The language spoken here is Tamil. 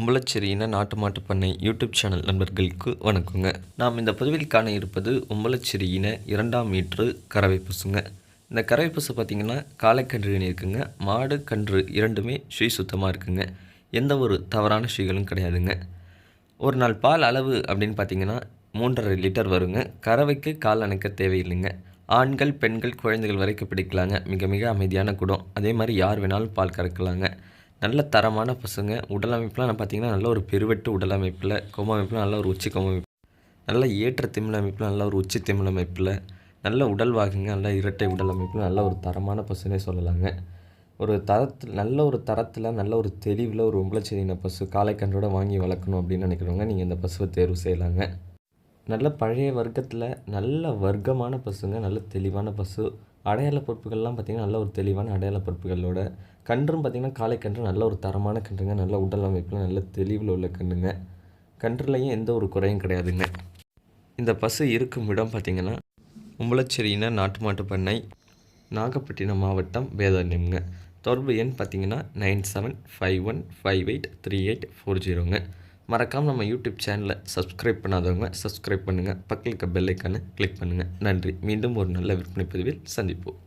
உம்பளச்சேரியின நாட்டு மாட்டு பண்ணை யூடியூப் சேனல் நண்பர்களுக்கு வணக்கங்க. நாம் இந்த பதிவில் காண இருப்பது உம்பளச்சேரியின இரண்டாம் மீட்ரு கறவை பசுங்க. இந்த கறவை பசு பார்த்திங்கன்னா காளைக்கன்று இருக்குங்க. மாடு கன்று இரண்டுமே ஸ்ரீ சுத்தமாக இருக்குங்க. எந்த ஒரு தவறான ஸ்ரீகளும் கிடையாதுங்க. ஒரு நாள் பால் அளவு அப்படின்னு பார்த்தீங்கன்னா மூன்றரை லிட்டர் வருங்க. கறவைக்கு கால் அணைக்க தேவையில்லைங்க. ஆண்கள் பெண்கள் குழந்தைகள் வரைக்கும் பிடிக்கலாங்க. மிக மிக அமைதியான குடம். அதே மாதிரி யார் வேணாலும் பால் கறக்கலாங்க. நல்ல தரமான பசங்க. உடல் அமைப்புலாம் பார்த்தீங்கன்னா நல்ல ஒரு பெருவெட்டு உடல் அமைப்பில் கொம்பு அமைப்பில் நல்ல ஒரு உச்சி கொம்பு அமைப்பு நல்ல ஏற்ற திமிழ் அமைப்பில் நல்ல ஒரு உச்சி திமிழ் அமைப்பில் நல்ல உடல் வாகுங்க நல்ல இரட்டை உடல் அமைப்பில் நல்ல ஒரு தரமான பசுனே சொல்லலாங்க. ஒரு தரத்தில் நல்ல ஒரு தரத்தில் நல்ல ஒரு தெளிவில் ஒரு உம்பளச்செடியின பசு காளைக்கன்றோட வாங்கி வளர்க்கணும் அப்படின்னு நினைக்கிறவங்க நீங்கள் இந்த பசுவை தேர்வு செய்யலாங்க. நல்ல பழைய வர்க்கத்தில் நல்ல வர்க்கமான பசுங்க நல்ல தெளிவான பசு. அடையாள பொறுப்புகள்லாம் பார்த்திங்கன்னா நல்ல ஒரு தெளிவான அடையாள பொறுப்புகளோட. கன்றும் பார்த்திங்கன்னா காலை கன்று நல்ல ஒரு தரமான கன்றுங்க நல்ல உடல் அமைப்பில் நல்ல தெளிவில் உள்ள கன்றுங்க. கன்றுலையும் எந்த ஒரு குறையும் கிடையாதுங்க. இந்த பசு இருக்கும் இடம் பார்த்திங்கன்னா உம்பளச்சேரியின நாட்டு மாட்டு பண்ணை நாகப்பட்டினம் மாவட்டம் வேதாரண்யம்ங்க. தொடர்பு எண் பார்த்தீங்கன்னா nine seven five one five eight three eight four ஜீரோங்க. மறக்காமல் நம்ம யூடியூப் சேனலை சப்ஸ்கிரைப் பண்ணாதவங்க சப்ஸ்கிரைப் பண்ணுங்கள் பக்கத்தில் இருக்க பெல் கிளிக் பண்ணுங்கள் நன்றி. மீண்டும் ஒரு நல்ல விற்பனை பதிவில் சந்திப்போம்.